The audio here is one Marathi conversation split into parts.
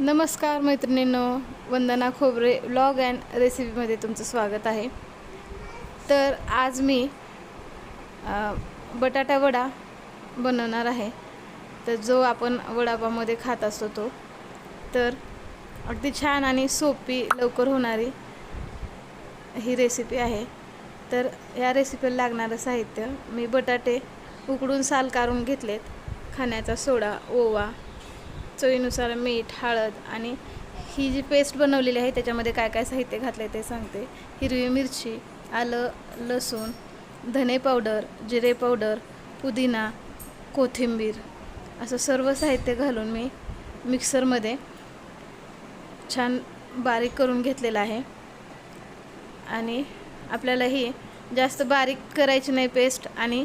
नमस्कार मैत्रिणींनो वंदना खोबरे ब्लॉग अँड रेसिपीमध्ये तुमचं स्वागत आहे. तर आज मी बटाटा वडा बनवणार आहे. तर जो आपण वडापावमध्ये खात असतो तो. तर अगदी छान आणि सोपी लवकर होणारी ही रेसिपी आहे. तर या रेसिपीला लागणारं साहित्य मी बटाटे उकडून साल काढून घेतलेत. खाण्याचा सोडा ओवा चवीनुसार मीठ हळद आणि ही जी पेस्ट बनवलेली आहे त्याच्यामध्ये काय काय साहित्य घातलं आहे ते सांगते. हिरवी मिरची आलं लसूण धने पावडर जिरे पावडर पुदिना कोथिंबीर असं सर्व साहित्य घालून मी मिक्सरमध्ये छान बारीक करून घेतलेलं आहे. आणि आपल्याला ही जास्त बारीक करायची नाही पेस्ट आणि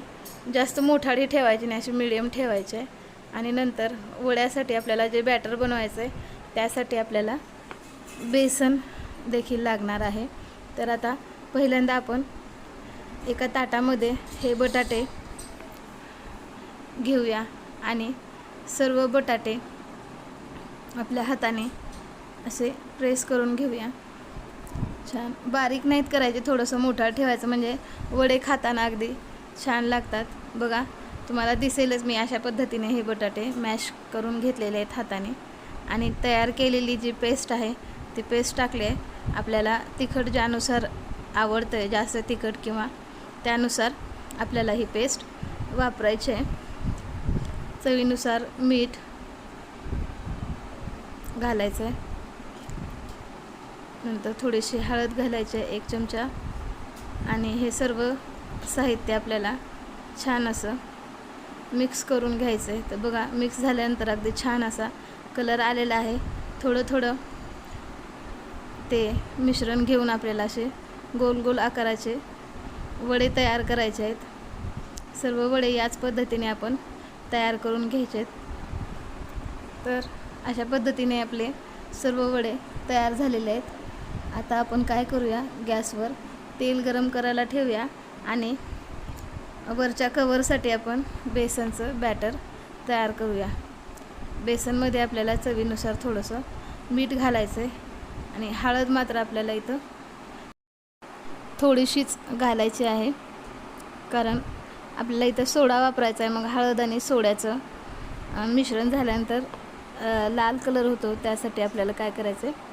जास्त मोठाडी ठेवायची नाही अशी मिडियम ठेवायची आहे. आणि नंतर वड्यासाठी आपल्याला जे बॅटर बनवायचं आहे त्यासाठी आपल्याला बेसन देखील लागणार आहे. तर आता पहिल्यांदा आपण एका ताटामध्ये हे बटाटे घेऊया आणि सर्व बटाटे आपल्या हाताने असे प्रेस करून घेऊया. छान. बारीक नाहीत करायचे थोडंसं मोठा ठेवायचं म्हणजे वडे खाताना अगदी छान लागतात. बघा तुम्हाला दिसेलच मी अशा पद्धतीने हे बटाटे मॅश करून घेतलेले आहेत हाताने. आणि तयार केलेली जी पेस्ट आहे ती पेस्ट टाकली आहे. आपल्याला तिखट ज्यानुसार आवडतं आहे जास्त तिखट किंवा त्यानुसार आपल्याला ही पेस्ट वापरायची आहे. चवीनुसार मीठ घालायचं आहे. नंतर थोडीशी हळद घालायची आहे एक चमचा. आणि हे सर्व साहित्य आपल्याला छान असं मिक्स करून घ्यायचं आहे. तर बघा मिक्स झाल्यानंतर अगदी छान असा कलर आलेला आहे. थोडं थोडं ते मिश्रण घेऊन आपल्याला असे गोल गोल आकाराचे वडे तयार करायचे आहेत. सर्व वडे याच पद्धतीने आपण तयार करून घ्यायचे आहेत. तर अशा पद्धतीने आपले सर्व वडे तयार झालेले आहेत. आता आपण काय करूया? गॅसवर तेल गरम करायला ठेवूया आणि वरच्या कवरसाठी आपण बेसनचं बॅटर तयार करूया. बेसनमध्ये आपल्याला चवीनुसार थोडंसं मीठ घालायचं आहे आणि हळद मात्र आपल्याला इथं थोडीशीच घालायची आहे. कारण आपल्याला इथं सोडा वापरायचा आहे मग हळद आणि सोड्याचं मिश्रण झाल्यानंतर लाल कलर होतो त्यासाठी आपल्याला काय करायचं आहे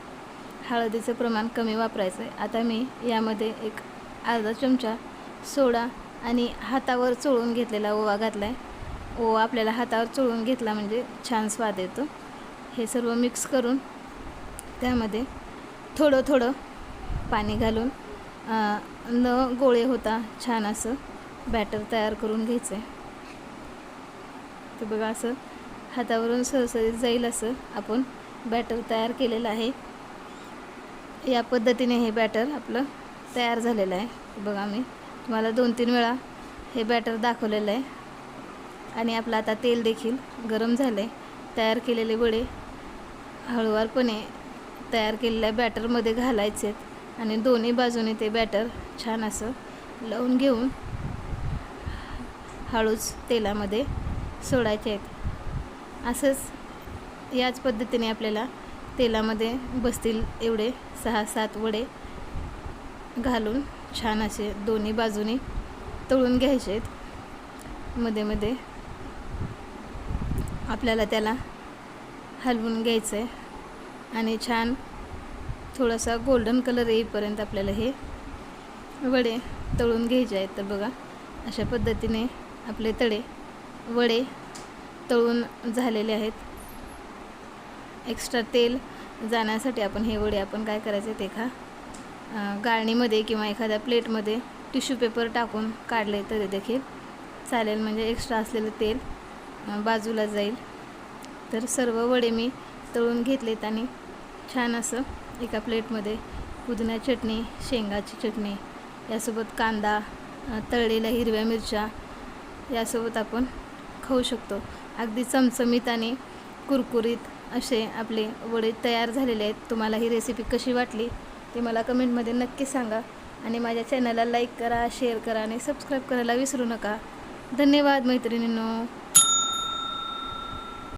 हळदीचं प्रमाण कमी वापरायचं आहे आता मी यामध्ये एक अर्धा चमचा सोडा आणि हातावर चोळून घेतलेला ओवा घातला आहे ओवा आपल्याला हातावर चोळून घेतला म्हणजे छान स्वाद येतो. हे सर्व मिक्स करून त्यामध्ये थोडं थोडं पाणी घालून न गोळे होता छान असं बॅटर तयार करून घ्यायचं आहे तर बघा असं हातावरून सहसरीत जाईल असं आपण बॅटर तयार केलेलं आहे. या पद्धतीने हे बॅटर आपलं तयार झालेलं आहे. बघा मी. तुम्हाला दोन तीन वेळा हे बॅटर दाखवलेलं आहे. आणि आपलं आता तेल देखील गरम झालं आहे तयार केलेले वडे हळुवारपणे तयार केलेल्या बॅटरमध्ये घालायचे आहेत. आणि दोन्ही बाजूने ते बॅटर छान असं लावून घेऊन हळूच तेलामध्ये सोडायचे आहेत. असंच याच पद्धतीने आपल्याला तेलामध्ये बसतील एवढे सहा सात वडे घालून छान असे दोन्ही बाजूनी तळून घ्यायचे आहेत. मध्ये मध्ये आपल्याला त्याला हलवून घ्यायचं आहे. आणि छान थोडासा गोल्डन कलर येईपर्यंत आपल्याला हे वडे तळून घ्यायचे आहेत. तर बघा अशा पद्धतीने आपले तळे वडे तळून झालेले आहेत. एक्स्ट्रा तेल जाण्यासाठी आपण हे वडे आपण काय करायचे ते खा. गाळणीमध्ये किंवा एखाद्या प्लेटमध्ये टिश्यू पेपर टाकून काढले तरी देखील चालेल. म्हणजे एक्स्ट्रा असलेलं तेल बाजूला जाईल. तर सर्व वडे मी तळून घेतलेत आणि छान असं एका प्लेटमध्ये पुदिना चटणी शेंगाची चटणी यासोबत कांदा तळलेल्या हिरव्या मिरच्या यासोबत आपण खाऊ शकतो. अगदी चमचमीत आणि कुरकुरीत असे आपले वडे तयार झालेले आहेत. तुम्हाला ही रेसिपी कशी वाटली? ते मला कमेंटमध्ये नक्की सांगा. आणि माझ्या चॅनलला लाईक करा शेअर करा आणि सबस्क्राईब करायला विसरू नका. धन्यवाद मैत्रिणींनो.